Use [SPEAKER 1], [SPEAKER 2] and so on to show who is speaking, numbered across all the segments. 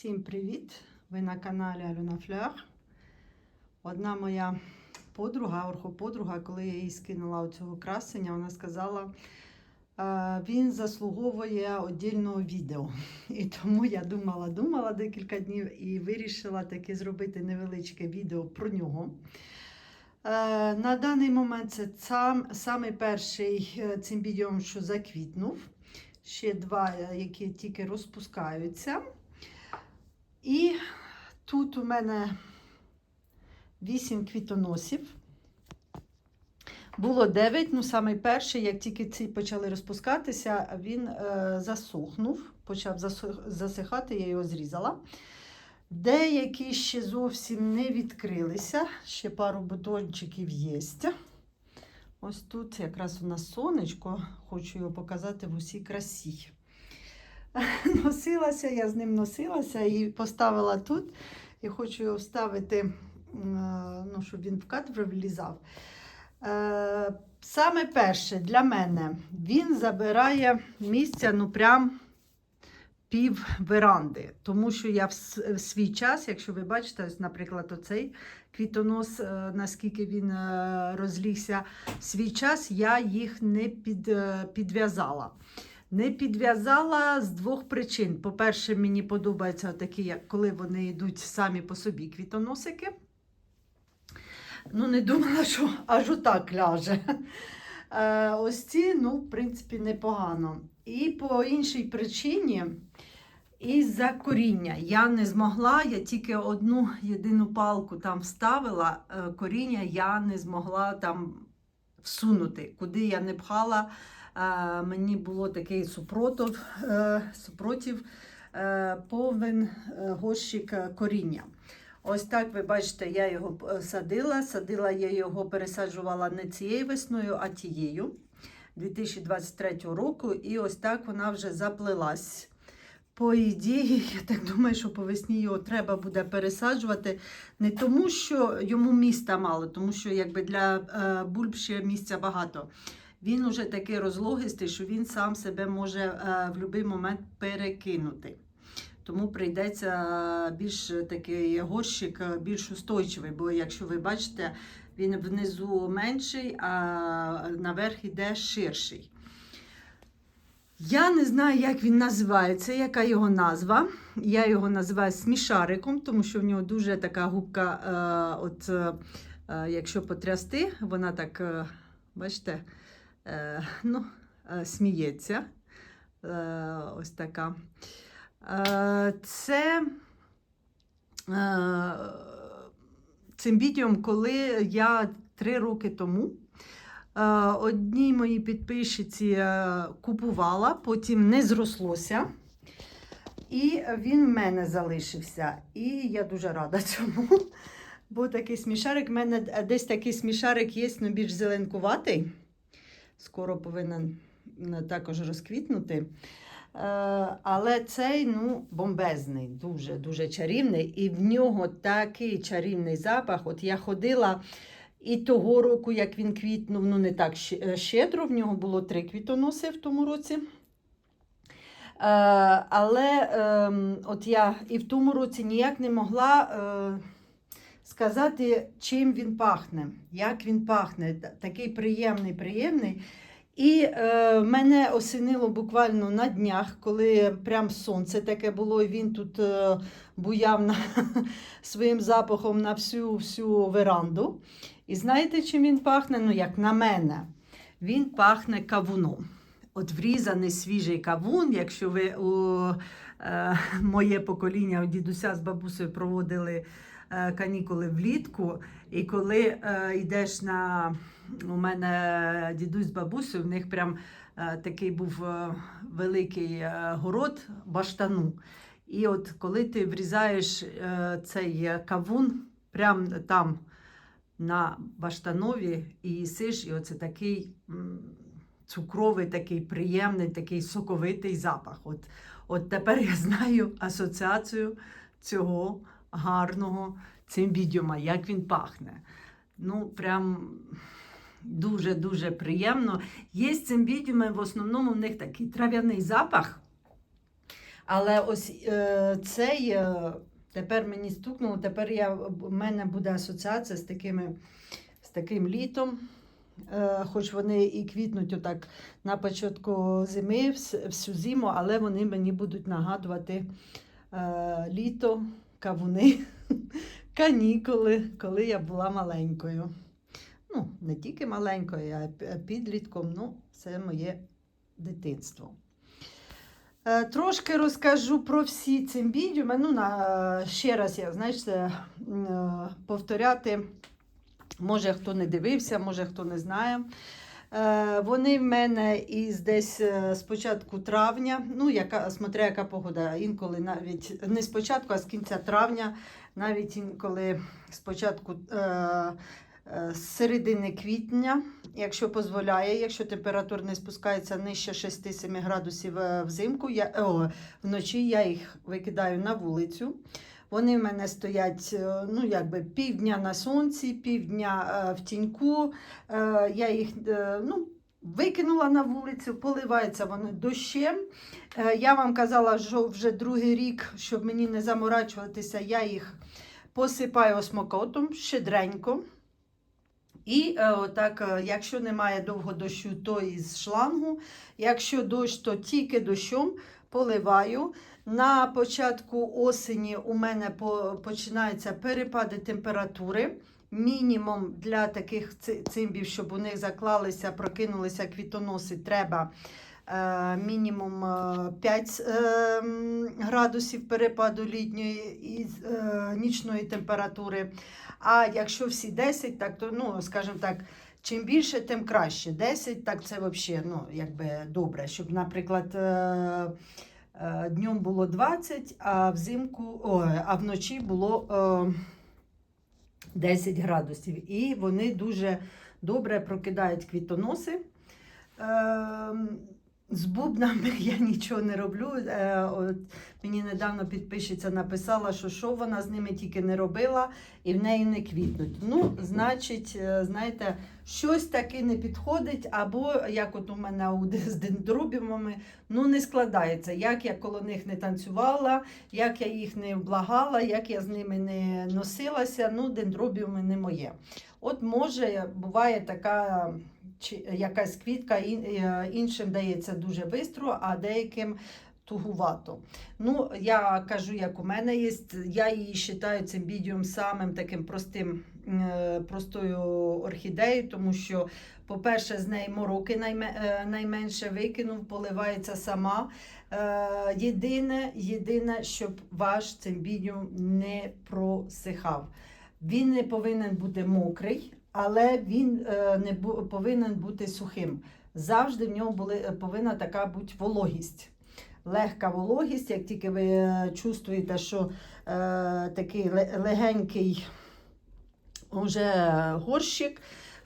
[SPEAKER 1] Всім привіт! Ви на каналі Альона Флер. Одна моя подруга, орхоподруга, коли я їй скинула цього красення, вона сказала, «Е, він заслуговує віддільного відео. І тому я думала, думала декілька днів і вирішила таки зробити невеличке відео про нього. Е, На даний момент це сам, самий перший е, цимбідіум, що заквітнув. Ще два, які тільки розпускаються. І тут у мене 8 квітоносів. Було 9, ну самий перший, як тільки ці почали розпускатися, він е, засохнув, почав засихати, я його зрізала. Деякі ще зовсім не відкрилися, ще пару бутончиків є. Ось тут якраз у нас сонечко, хочу його показати в усій красі. Носилася, я з ним носилася і поставила тут. І хочу його вставити, е, ну, щоб він в кадр влізав. Е, Саме перше для мене він забирає місця ну прям пів веранди. Тому що я в свій час, якщо ви бачите, наприклад, оцей квітонос, е, наскільки він розлігся, в свій час я їх не під, підв'язала. Не підв'язала з двох причин. По-перше, мені подобаються такі, як коли вони йдуть самі по собі квітоносики. Ну, не думала, що аж отак ляже. Е, ось ці, ну, в принципі, непогано. І по іншій причині, із-за коріння. Я не змогла, я тільки одну єдину палку там вставила, е, коріння я не змогла там всунути. Куди я не пхала, мені було такий супротив, е, супротив е, повен е, горщик коріння. Ось так ви бачите, я його садила. Садила я його, пересаджувала не цією весною, а тією 2023 року. І ось так вона вже заплелась. По ідеї, я так думаю, що по весні його треба буде пересаджувати. Не тому, що йому міста мало, тому що якби для бульб ще місця багато. Він уже такий розлогистий, що він сам себе може е, в будь-який момент перекинути. Тому прийдеться е, більш такий горщик, е, більш устойчивий, бо якщо ви бачите, він внизу менший, а наверх іде ширший. Я не знаю, як він називається, яка його назва. Я його називаю смішариком, тому що в нього дуже така губка, от, якщо потрясти, вона так, бачите, ну, е, сміється. Е, ось така. Е, Це е, цимбідіум, коли я три роки тому е, одній моїй підписчиці е, купувала, потім не зрослося. І він в мене залишився. І я дуже рада цьому. Бо такий смішарик, в мене десь такий смішарик є, але більш зеленкуватий. Скоро повинен також розквітнути. Е, Але цей ну, бомбезний, дуже дуже чарівний. І в нього такий чарівний запах. От я ходила і того року, як він квітнув, ну не так е, щедро, в нього було три квітоноси в тому році. Е, але ем, от я і в тому році ніяк не могла е, сказати, чим він пахне, як він пахне. Такий приємний, приємний. І е, мене осінило буквально на днях, коли прям сонце таке було, і він тут е, буяв на, своїм запахом на всю, всю веранду. І знаєте, чим він пахне? Ну, як на мене, він пахне кавуном. От врізаний свіжий кавун, якщо ви у е, моє покоління у дідуся з бабусею проводили канікули влітку, і коли е, йдеш на у мене дідусь з бабусею, в них прям е, такий був е, великий е, город баштану. І от коли ти врізаєш е, цей е, кавун прямо там на баштанові і їсиш, і оце такий цукровий, такий приємний, такий соковитий запах. От, от тепер я знаю асоціацію цього гарного цим цимбідіума, як він пахне. Ну, прям дуже-дуже приємно. Є з цим цимбідіуми, в основному в них такий трав'яний запах. Але ось е, цей е, тепер мені стукнуло, тепер я, в мене буде асоціація з, такими, з таким літом. Е, хоч вони і квітнуть отак на початку зими, всю зиму, але вони мені будуть нагадувати е, літо, кавуни, канікули, коли я була маленькою. Ну, не тільки маленькою, а підлітком. Ну, це моє дитинство. Е, Трошки розкажу про всі цимбідіуми. Ну, на, ще раз я м, е, повторяти. Може, хто не дивився, може хто не знає. Е, Вони в мене із десь е, з початку травня, ну, яка, смотря яка погода, інколи навіть не з початку, а з кінця травня, навіть інколи з початку е, е, з середини квітня, якщо дозволяє, якщо температура не спускається нижче 6-7 градусів е, взимку, я, о, вночі я їх викидаю на вулицю. Вони в мене стоять е, ну, якби півдня на сонці, півдня е, в тіньку. Е, я їх ну, викинула на вулицю, поливаються вони дощем. Я вам казала, що вже другий рік, щоб мені не заморачуватися, я їх посипаю осмокотом щедренько. І отак, якщо немає довго дощу, то із шлангу. Якщо дощ, то тільки дощом поливаю. На початку осені у мене починаються перепади температури. Мінімум для таких цимбів, щоб у них заклалися, прокинулися квітоноси, треба е, мінімум е, 5 е, градусів перепаду літньої і е, нічної температури. А якщо всі 10, так то, ну, скажімо так, чим більше, тим краще. 10, так це взагалі ну, добре. Щоб, наприклад, е, е, днем було 20, а взимку, о, а вночі було о, 10 градусів. І вони дуже добре прокидають квітоноси. Е, з бубнами я нічого не роблю. Е, от мені недавно підписчиця написала, що що вона з ними тільки не робила і в неї не квітнуть. Ну, значить, е, знаєте, щось таки не підходить, або як от у мене з дендробіумами, ну не складається. Як я коло них не танцювала, як я їх не облагала, як я з ними не носилася, ну дендробіуми не моє. От може буває така якась квітка е, іншим дається дуже швидко, а деяким тугувато. Ну, я кажу, як у мене є, я її вважаю цим бідіум самим таким простим, е, простою орхідеєю, тому що, по-перше, з неї мороки е, найменше викинув, поливається сама. Єдине, єдине, щоб ваш цимбідіум не просихав. Він не повинен бути мокрий, але він е, не повинен бути сухим. Завжди в нього були, е, повинна така бути вологість. Легка вологість, як тільки ви е, чувствуєте, що е, такий легенький уже горщик.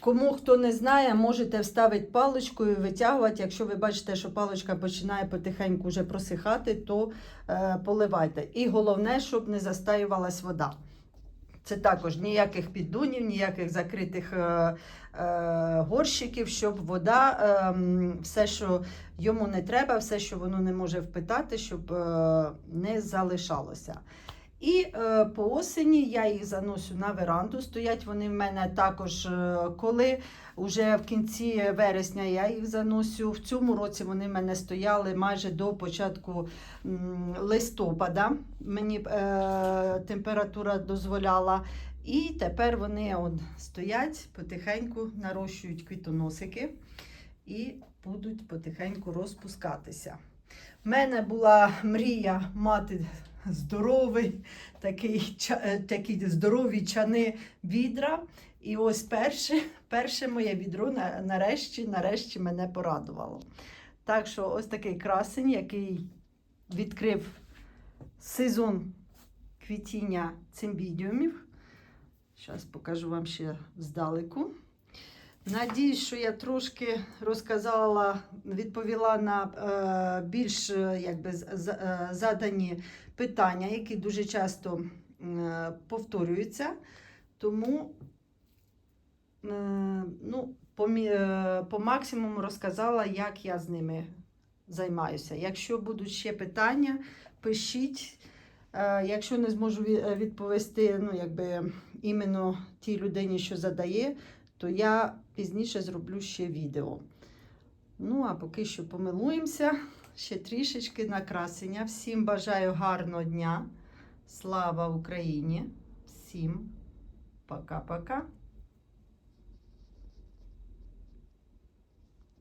[SPEAKER 1] Кому хто не знає, можете вставити паличку і витягувати. Якщо ви бачите, що паличка починає потихеньку вже просихати, то е, поливайте. І головне, щоб не застаювалась вода. Це також ніяких піддунів, ніяких закритих е, е, горщиків, щоб вода, е, все, що йому не треба, все, що воно не може впитати, щоб е, не залишалося. І е, по осені я їх заношу на веранду. Стоять вони в мене також, е, коли вже в кінці вересня я їх заносю. В цьому році вони в мене стояли майже до початку листопада. Мені е, температура дозволяла. І тепер вони от стоять потихеньку, нарощують квітоносики і будуть потихеньку розпускатися. У мене була мрія мати здоровий, такий, е, такі здорові чани відра. І ось перше, перше моє відро нарешті, нарешті мене порадувало. Так що ось такий красень, який відкрив сезон квітіння цимбідіумів. Зараз покажу вам ще здалеку. Надіюсь, що я трошки розказала, відповіла на е, більш е, якби, задані питання, які дуже часто повторюються, тому е, ну, по, е, по максимуму розказала, як я з ними займаюся. Якщо будуть ще питання, пишіть. Е, якщо не зможу відповісти, ну, якби іменно тій людині, що задає, то я пізніше зроблю ще відео. Ну, а поки що помилуємося ще трішечки накрасення. Всім бажаю гарного дня. Слава Україні! Всім пока-пока!